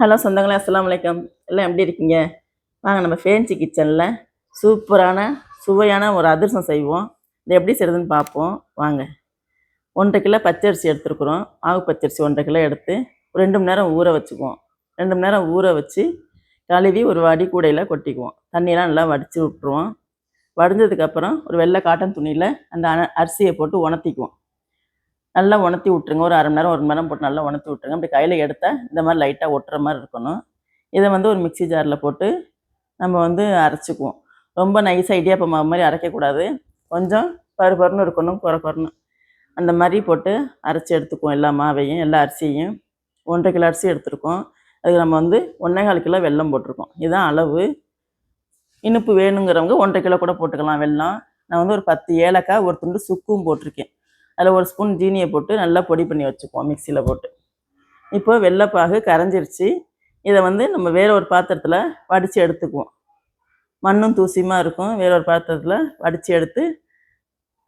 Hello சொந்தங்களே அஸ்லாம் வலைக்கம் எல்லாம் எப்படி இருக்கீங்க? வாங்க நம்ம ஃபேன்சி கிச்சனில் சூப்பரான சுவையான ஒரு அதிரசம் செய்வோம். இது எப்படி செய்கிறதுன்னு பார்ப்போம். வாங்க. ஒன்றரை கிலோ பச்சரிசி எடுத்துருக்குறோம். ஆகு பச்சரிசி ஒன்றரை கிலோ எடுத்து ஒரு ரெண்டு மணி நேரம் ஊற வச்சுக்குவோம். ரெண்டு மணி நேரம் ஊற வச்சு கழுவி ஒரு வடி கூடையில் கொட்டிக்குவோம். தண்ணியெலாம் நல்லா வடித்து விட்ருவோம் வடிஞ்சதுக்கப்புறம் ஒரு வெள்ளை காட்டன் துணியில் அந்த அரிசியை போட்டு உணர்த்திக்குவோம். நல்லா உணர்த்தி விட்ருங்க ஒரு அரை மணி நேரம் ஒரு மணி நேரம் போட்டு நல்லா உணர்த்தி விட்ருங்க அப்படி கையில் எடுத்தால் இந்த மாதிரி லைட்டாக ஒட்டுற மாதிரி இருக்கணும். இதை வந்து ஒரு மிக்ஸி ஜாரில் போட்டு நம்ம வந்து அரைச்சிக்குவோம். ரொம்ப நைஸாக இடியாப்பம் மாவு மாதிரி அரைக்கக்கூடாது. கொஞ்சம் பரு பருன்னு இருக்கணும் குறை குறணும் அந்த மாதிரி போட்டு அரைச்சி எடுத்துக்குவோம் எல்லா மாவையும் எல்லா அரிசியையும். ஒன்றரை கிலோ அரிசி எடுத்துருக்கோம். அதுக்கு நம்ம வந்து ஒன்றே கால் கிலோ வெல்லம் போட்டிருக்கோம். இதுதான் அளவு. இனிப்பு வேணுங்கிறவங்க ஒன்றரை கிலோ கூட போட்டுக்கலாம் வெல்லம். நான் வந்து ஒரு பத்து ஏலக்காய் ஒரு துண்டு சுக்கும் போட்டிருக்கேன். அதில் ஒரு ஸ்பூன் ஜீனியை போட்டு நல்லா பொடி பண்ணி வச்சுக்குவோம் மிக்சியில் போட்டு. இப்போ வெள்ளைப்பாகு கரைஞ்சிருச்சு. இதை வந்து நம்ம வேற ஒரு பாத்திரத்தில் வடித்து எடுத்துக்குவோம். மண்ணும் தூசியமாக இருக்கும். வேற ஒரு பாத்திரத்தில் வடித்து எடுத்து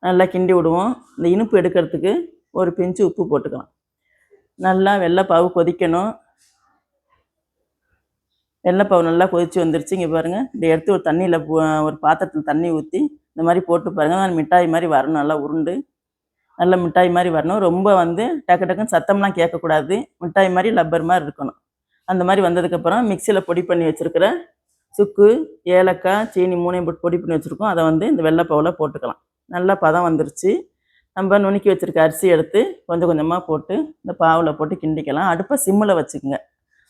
நல்லா கிண்டி விடுவோம். இந்த இனிப்பு எடுக்கிறதுக்கு ஒரு பிஞ்சு உப்பு போட்டுக்கலாம். நல்லா வெள்ளைப்பாவு கொதிக்கணும். வெள்ளைப்பாவு நல்லா கொதிச்சு வந்துருச்சு. இங்கே பாருங்கள் இதை எடுத்து ஒரு தண்ணியில் ஒரு பாத்திரத்தில் தண்ணி ஊற்றி இந்த மாதிரி போட்டு பாருங்கள் மிட்டாய் மாதிரி வரணும் நல்லா உருண்டு. நல்ல மிட்டாய் மாதிரி வரணும். ரொம்ப வந்து டக்கு டக்குன்னு சத்தம்லாம் கேட்கக்கூடாது. மிட்டாய் மாதிரி லப்பர் மாதிரி இருக்கணும். அந்த மாதிரி வந்ததுக்கப்புறம் மிக்சியில் பொடி பண்ணி வச்சுருக்கிற சுக்கு ஏலக்காய் சீனி மூணையும் போட்டு பொடி பண்ணி வச்சுருக்கோம். அதை வந்து இந்த வெள்ளைப்பாவில் போட்டுக்கலாம். நல்லா பதம் வந்துருச்சு. நம்ம நுணுக்கி வச்சுருக்க அரிசி எடுத்து கொஞ்சம் கொஞ்சமாக போட்டு இந்த பாவில் போட்டு கிண்டிக்கலாம். அடுப்பை சிம்மில் வச்சுக்கோங்க.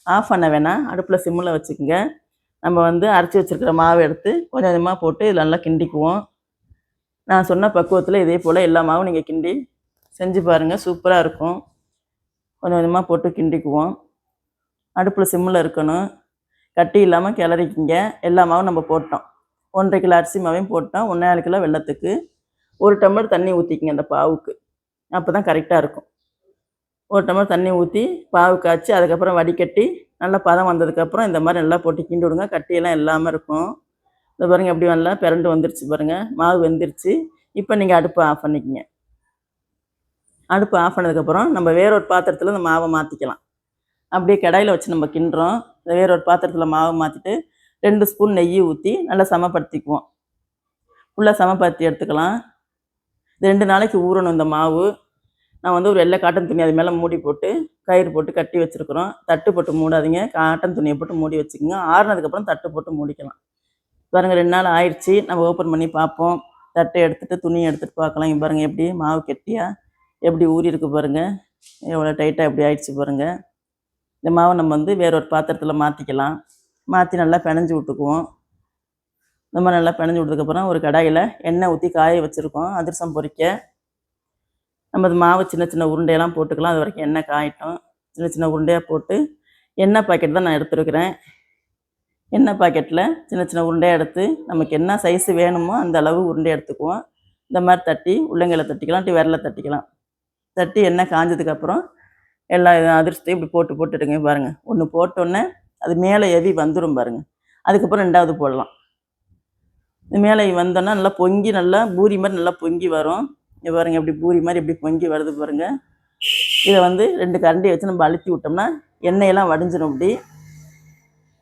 ஆஃப் பண்ண வேணாம். அடுப்பில் சிம்மில் வச்சுக்கோங்க. நம்ம வந்து அரைச்சி வச்சுருக்கிற மாவு எடுத்து கொஞ்சம் கொஞ்சமாக போட்டு இதில் நல்லா கிண்டிக்குவோம். நான் சொன்ன பக்குவத்தில் இதே போல் எல்லா மாவும் நீங்கள் கிண்டி செஞ்சு பாருங்கள் சூப்பராக இருக்கும். கொஞ்சம் கொஞ்சமாக போட்டு கிண்டிக்குவோம். அடுப்பில் சிம்மில் இருக்கணும். கட்டி இல்லாமல் கிளறிக்கிங்க. எல்லா மாவும் நம்ம போட்டோம். ஒன்றரை கிலோ அரிசி மாவையும் போட்டோம். ஒன்றரை கிலோ வெள்ளத்துக்கு. ஒரு டம்ளர் தண்ணி ஊற்றிக்கிங்க அந்த பாவுக்கு. அப்போ தான் கரெக்டாக இருக்கும். ஒரு டம்ளர் தண்ணி ஊற்றி பாவு காய்ச்சி அதுக்கப்புறம் வடிகட்டி நல்லா பதம் வந்ததுக்கப்புறம் இந்த மாதிரி நல்லா போட்டு கிண்டி விடுங்க கட்டியெல்லாம் இல்லாமல் இருக்கும். இந்த பாருங்கள் எப்படி வரல. பிறண்டு வந்துருச்சு பாருங்கள் மாவு வெந்துருச்சு. இப்போ நீங்கள் அடுப்பை ஆஃப் பண்ணிக்கங்க. அடுப்பு ஆஃப் பண்ணதுக்கப்புறம் நம்ம வேற ஒரு பாத்திரத்தில் இந்த மாவை மாற்றிக்கலாம் அப்படியே கடாயில் வச்சு நம்ம கிண்டுறோம். இந்த வேற ஒரு பாத்திரத்தில் மாவை மாற்றிட்டு ரெண்டு ஸ்பூன் நெய் ஊற்றி நல்லா சமப்படுத்திக்குவோம். ஃபுல்லாக சமப்படுத்தி எடுத்துக்கலாம். இது ரெண்டு நாளைக்கு ஊறணும் இந்த மாவு. நான் வந்து ஒரு வெள்ளை காட்டன் துணி அது மேலே மூடி போட்டு கயிறு போட்டு கட்டி வச்சுருக்குறோம். தட்டு போட்டு மூடாதீங்க. காட்டன் துணியை போட்டு மூடி வச்சுக்கோங்க. ஆறுனதுக்கப்புறம் தட்டு போட்டு மூடிக்கலாம். பாருங்கள் ரெண்டு நாள் ஆயிடுச்சு. நம்ம ஓப்பன் பண்ணி பார்ப்போம். தட்டை எடுத்துகிட்டு துணியை எடுத்துகிட்டு பார்க்கலாம். இங்கே பாருங்கள் எப்படி மாவு கெட்டியாக எப்படி ஊறி இருக்கு பாருங்கள் எவ்வளோ டைட்டாக எப்படி ஆயிடுச்சு பாருங்கள் இந்த மாவை நம்ம வந்து வேற ஒரு பாத்திரத்தில் மாற்றிக்கலாம் மாற்றி நல்லா பிணைஞ்சு விட்டுக்குவோம். இந்த மாதிரி நல்லா பிணைஞ்சு விட்டதுக்கப்புறம் ஒரு கடாயில் எண்ணெய் ஊற்றி காய வச்சுருக்கோம். அதிரசம் பொரிக்க. நம்ம அது மாவு சின்ன சின்ன உருண்டையெல்லாம் போட்டுக்கலாம். அது வரைக்கும் எண்ணெய் காயட்டும். சின்ன சின்ன உருண்டையாக போட்டு எண்ணெய் பாக்கெட் தான் நான் எடுத்துருக்கிறேன். எண்ணெய் பாக்கெட்டில் சின்ன சின்ன உருண்டையாக எடுத்து நமக்கு என்ன சைஸு வேணுமோ அந்த அளவு உருண்டை எடுத்துக்குவோம். இந்த மாதிரி தட்டி உள்ளங்கையில் தட்டிக்கலாம் டி விரலை தட்டிக்கலாம். தட்டி எண்ணெய் காஞ்சதுக்கப்புறம் எல்லா அதிர்ஷ்டத்தையும் இப்படி போட்டு போட்டுடுங்க பாருங்கள் ஒன்று போட்டோன்னே அது மேலே எவி வந்துடும் பாருங்கள் அதுக்கப்புறம் ரெண்டாவது போடலாம். இது மேலே வந்தோன்னா நல்லா பொங்கி நல்லா பூரி மாதிரி நல்லா பொங்கி வரும். இங்கே பாருங்கள் இப்படி பூரி மாதிரி இப்படி பொங்கி வருது பாருங்கள் இதை வந்து ரெண்டு கரண்டியை வச்சு நம்ம அழுத்தி விட்டோம்னா எண்ணெயெல்லாம் வடிஞ்சிடும் இப்படி.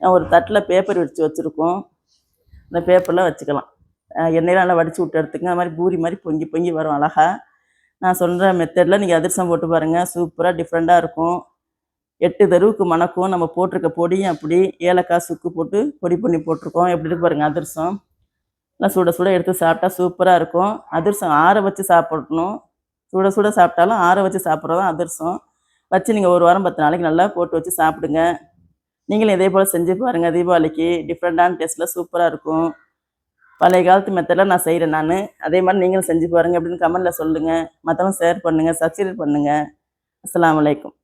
ஒரு தட்டில் பேப்பர் வச்சு வச்சுருக்கோம். அந்த பேப்பர்லாம் வச்சுக்கலாம். அஹ் எண்ணெயெல்லாம் நல்லா வடித்து விட்டு எடுத்துங்க அது மாதிரி பூரி மாதிரி பொங்கி பொங்கி வரும் அழகா. நான் சொல்கிற மெத்தடில் நீங்கள் அதிரசம் போட்டு பாருங்கள் சூப்பராக டிஃப்ரெண்ட்டாக இருக்கும். எட்டு தெருவுக்கு மணக்கும். நம்ம போட்டிருக்க பொடியும் அப்படி ஏலக்காய் சுக்கு போட்டு பொடி பண்ணி போட்டிருக்கோம். எப்படி இருக்கு பாருங்கள் அதிரசம். நல்லா சுட சுட எடுத்து சாப்பிட்டா சூப்பராக இருக்கும். அதிரசம் ஆற வச்சு சாப்பிடணும். சுட சுட சாப்பிட்டாலும் ஆற வச்சு சாப்பிட்றது தான் அதிரசம். வச்சு நீங்கள் ஒரு வாரம் பத்து நாளைக்கு நல்லா போட்டு வச்சு சாப்பிடுங்க. நீங்களும் இதே போல் செஞ்சு பாருங்கள் தீபாவளிக்கு டிஃப்ரெண்ட்டான டேஸ்ட்டில் சூப்பராக இருக்கும். பழைய காலத்து மெத்தடில் நான் செய்கிறேன் நான். அதே மாதிரி நீங்களும் செஞ்சு பாருங்கள் அப்படின்னு கமெண்டில் சொல்லுங்கள் மற்றவங்க ஷேர் பண்ணுங்கள் சப்ஸ்கிரைப் பண்ணுங்கள் அஸ்லாம் அலைக்கும்.